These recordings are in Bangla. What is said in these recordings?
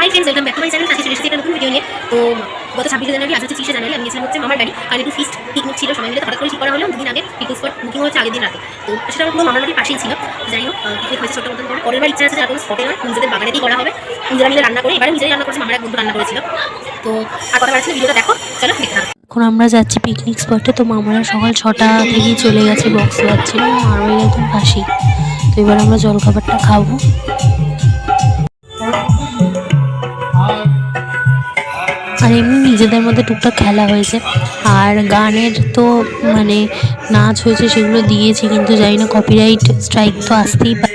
Hi friends, welcome back to my channel আজকে চলে এসেছি একটা নতুন ভিডিও নিয়ে। তো গত ছাব্বিশে জানুয়ারি আজ হচ্ছে তিরিশে জানুয়ারি আমি গেছিলাম হচ্ছে মামার বাড়ি। কারণ একটু ফিস্ট পিকনিক ছিল সবাই মিলে হঠাৎ করে ঠিক করা হলো, দুদিন আগে পিকনিক স্পট বুকিং হচ্ছে আগের দিন রাতে। তো সেটা আমার মামার বাড়ির পাশেই ছিল। যাই হোক পিকনিক হয়েছে ছোটো মতন করে। পরের বার ইচ্ছা আছে যে আর কোনো স্পটে নয় নিজেদের বাগানেতেই করা হবে। নিজেরা মিলে রান্না করে, এবারে নিজেরাই রান্না করেছে, মামার এক বন্ধু রান্না করেছিল। তো আর কথা বাড়ছিল ভিডিওটা দেখো, চলো দেখতে থাকো। এখন আমরা যাচ্ছি পিকনিক স্পটে তো মামারা সকাল ছটা থেকেই চলে গেছে বক্স বাজছিল আর ওই একদম পাশেই। তো এবার আমরা জলখাবারটা খাব। আর এমনি নিজেদের মধ্যে টুকটাক খেলা হয়েছে। আর গানের তো মানে নাচ হয়েছে সেগুলো দিয়েছি, কিন্তু জানি না কপিরাইট স্ট্রাইক তো আসতেই পারে।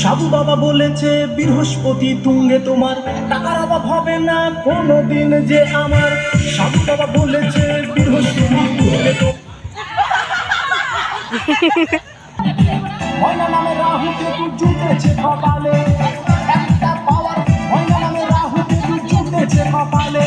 সাধু বাবা বলেছে, বৃহস্পতি তুঙ্গে তোমার। টাকার অভাব হবে না, কোনোদিন যে আমার। সাধু বাবা বলেছে, বৃহস্পতি তুঙ্গে তো ময়না নামে রাহু কেতু জুটেছে কপালে। একটা পাওয়ার ময়না নামে রাহু কেতু জুটেছে কপালে।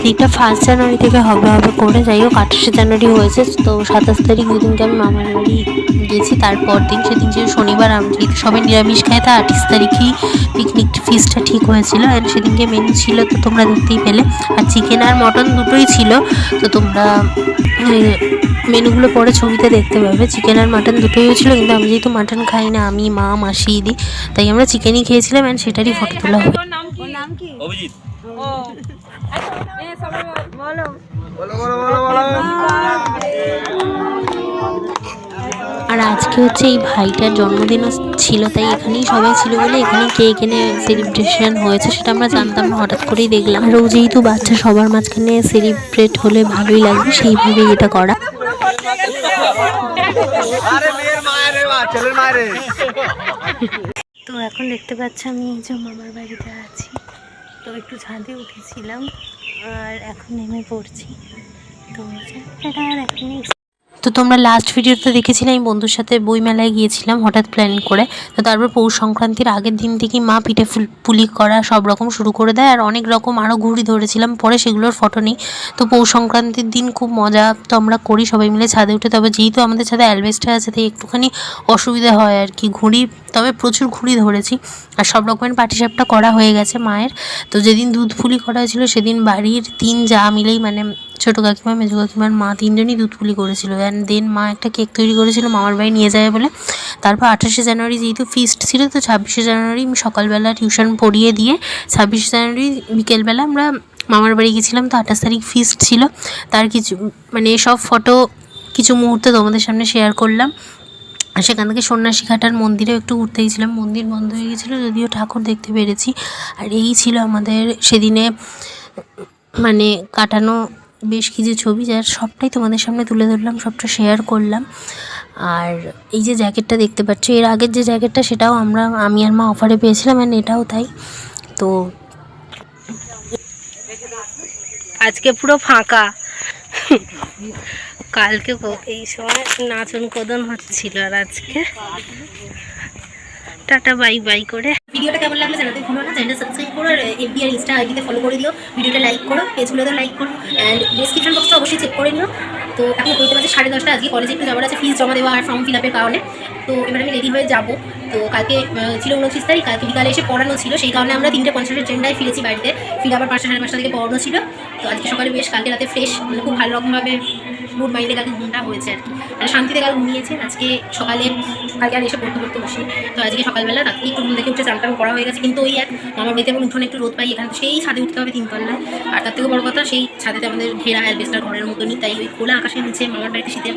পিকনিকটা ফার্স্ট জানুয়ারি থেকে হবে হবে করে যাই হোক আঠাশে জানুয়ারি হয়েছে তো সাতাশ তারিখ যেদিনকে আমি মামার বাড়ি গেছি তারপর দিন সেদিন যে শনিবার আমি যেহেতু সবাই নিরামিষ খাই তা আঠাশ তারিখেই পিকনিক ফিসটা ঠিক হয়েছিল। অ্যান্ড সেদিনকে মেনু ছিল তো তোমরা দেখতেই পেলে। আর চিকেন আর মটন দুটোই ছিল তো তোমরা মেনুগুলো পরে ছবিতে দেখতে পাবে। চিকেন আর মাটন দুটোই ছিল কিন্তু আমি যেহেতু মাটন খাই না আমি মা মাসি দিই তাই আমরা চিকেনই খেয়েছিলাম অ্যান্ড সেটারই ফটো তোলা হবে অভিজিৎ। আর আজকে হচ্ছে এই ভাইটার জন্মদিনও ছিল তাই এখানেই সবাই ছিল বলে এখানে কে এনে সেলিব্রেশন হয়েছে সেটা আমরা জানতাম না হঠাৎ করেই দেখলাম। আর ও যেহেতু বাচ্চা সবার মাঝখানে সেলিব্রেট হলে ভালোই লাগবে সেইভাবেই এটা করা। তো এখন দেখতে পাচ্ছ আমি এই যে মামার বাড়িতে আছি। তো একটু ছাদে উঠেছিলাম আর এখন নেমে পড়ছি। তো এটা আর এখনই তো তোমরা লাস্ট ভিডিওতে দেখেছিলে, আমি বন্ধুর সাথে বইমেলায় গিয়েছিলাম, হঠাৎ প্ল্যান করে। তো তারপর পৌষ সংক্রান্তির আগের দিন থেকেই মা পিঠে ফুল, পুলি করা সব রকম শুরু করে দেয়, আর অনেক রকম আরও ঘুড়ি ধরেছিলাম, পরে সেগুলোর ফটো নেই। তো পৌষ সংক্রান্তির দিন খুব মজা তো আমরা করি সবাই মিলে ছাদে উঠে, তবে যেহেতু আমাদের ছাদে অ্যালবেস্টার আছে, তাই একটুখানি অসুবিধা হয় আর কি ঘুড়ি, তবে প্রচুর ঘুড়ি ধরেছি। আর সব রকমের পাটিসাপটা করা হয়ে গেছে মায়ের। তো যেদিন দুধ পুলি করা হয়েছিল, সেদিন বাড়ির তিন যা মিলেই মানে ছোটো কাকিমা, মেজো কাকিমার মা তিনজনই দুধ পুলি করেছিল। অ্যান্ড দেন মা একটা কেক তৈরি করেছিল, মামার বাড়ি নিয়ে যাবে বলে। তারপর আঠাশে জানুয়ারি যেহেতু ফিস্ট ছিল, তো ছাব্বিশে জানুয়ারি আমি সকালবেলা টিউশন পড়িয়ে দিয়ে ছাব্বিশে জানুয়ারি বিকেলবেলা আমরা মামার বাড়ি গেছিলাম, তো আঠাশ তারিখ ফিস্ট ছিল। তার কিছু মানে সব ফটো কিছু মুহূর্ত তোমাদের সামনে শেয়ার করলাম। সেখান থেকে সন্ন্যাসী ঘাটার মন্দিরেও একটু ঘুরতে গেছিলাম। মন্দির বন্ধ হয়ে গেছিল, যদিও ঠাকুর দেখতে পেরেছি। আর এই ছিল আমাদের সেদিনে মানে কাটানো বেশ কিছু ছবি যার সবটাই তোমাদের সামনে তুলে ধরলাম, সবটা শেয়ার করলাম। আর এই যে জ্যাকেটটা দেখতে পাচ্ছ, এর আগের যে জ্যাকেটটা সেটাও আমরা, আমি আর মা অফারে পেয়েছিলাম অ্যান্ড এটাও তাই। তো আজকে পুরো ফাঁকা। কালকে এই সময় নাচন কদন হচ্ছিল আর আজকে। টাটা বাই বাই করে। ভিডিওটা কেমন লাগল জানাতে ভুলো না। চ্যানেলটা সাবস্ক্রাইব করো আর এফবি আর ইনস্টা আইডিতে ফলো করে দিও। ভিডিওটা লাইক করো পেজগুলোতে লাইক করো। অ্যান্ড ডিসক্রিপশন বক্সটা অবশ্যই চেক করে নিও। তো এখন বলতে পারছি সাড়ে দশটা, আজকে কলেজে একটু যাওয়ার আছে ফিস জমা দেওয়া আর ফর্ম ফিল আপের কারণে। তো এবার আমি রেডি হয়ে যাব। তো কালকে ছিল উনত্রিশ তারিখ, কালকে বিকালে এসে পড়ানো ছিল। সেই কারণে আমরা তিনটে পঞ্চাশের ট্রেনটায় ফিরেছি বাড়িতে। ফিরে আবার পাঁচটা সাড়ে পাঁচটা থেকে পড়ানো ছিল। তো আজকে সকালে বেশ, কালকে রাতে ফ্রেশ মানে খুব ভালো রকমভাবে গুড মাইন্ডে কালকে ঘুমটা হয়েছে আর কি। মানে শান্তিতে কাল ঘুমিয়েছে আজকে সকালে কালকে আর এসে পড়তে পড়তে বসি। তো আজকে সকালবেলা রাত্রি একটু ঘুম থেকে উঠে টান করা হয়ে গেছে। কিন্তু ওই এক আমার বাড়িতে এখন উঠোনে একটু রোদ পাই, এখানে সেই ছাদে উঠতে হবে তিনতলায়। আর তার থেকে বড় কথা, সেই ছাদেতে আমাদের ঘেরা অ্যালবেস্টার ঘরের মতনই। তাই ওই খোলা আকাশের নিচে মামার বাড়িতে শীতের,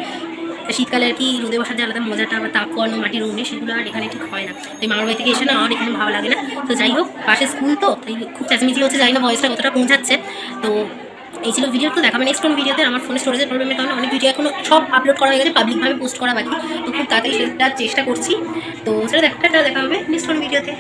শীতকালে আর কি রোদে বসার যে আলাদা মজাটা বা তাপ করানো মাটির উনুনে সেগুলো আর এখানে ঠিক হয় না। তাই মামার বাড়ি থেকে এসে না আমার এখানে ভালো লাগে না। তো যাই হোক, পাশে স্কুল তো, তাই খুব চেঁচামেচি হচ্ছে। যাই না ভয়েসটা কতটা পৌঁছাচ্ছে তো এই ছিল ভিডিও তো দেখাবে নেক্সট কোন ভিডিওতে আমার ফোনে স্টোরেজের প্রবলেমের কারণে অনেক ভিডিও এখনও সব আপলোড করা হয়ে গেছে পাবলিকভাবে পোস্ট করা বাকি। তো খুব তাড়াতাড়ি সেটা চেষ্টা করছি। তো সেটা দেখা দেখা হবে নেক্সট কোন ভিডিওতে